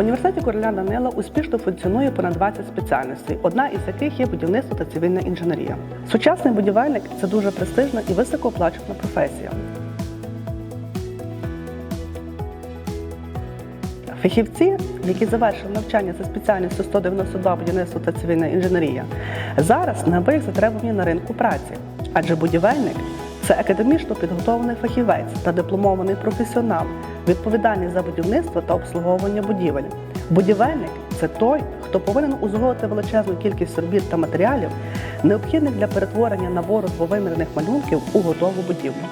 університеті короля Данила успішно функціонує понад 20 спеціальностей, одна із яких є будівництво та цивільна інженерія. Сучасний будівельник це дуже престижна і високооплачувана професія. Фахівці, які завершили навчання за спеціальністю 192 будівництво та цивільна інженерія, зараз неабияк затребувані на ринку праці, адже будівельник це академічно підготовлений фахівець та дипломований професіонал, відповідальний за будівництво та обслуговування будівель. Будівельник це той, хто повинен узгодити величезну кількість робіт та матеріалів, необхідних для перетворення набору двовимірних малюнків у готову будівлю.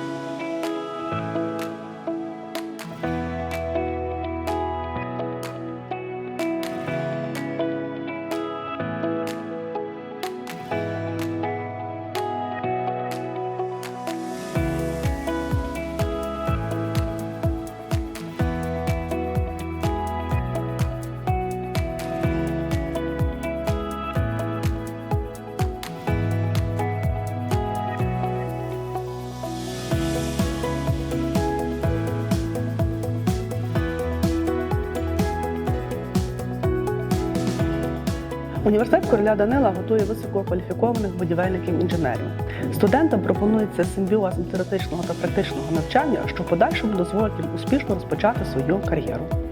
Університет короля Данила готує висококваліфікованих будівельників інженерів. Студентам пропонується симбіоз теоретичного та практичного навчання, що в подальшому дозволить їм успішно розпочати свою кар'єру.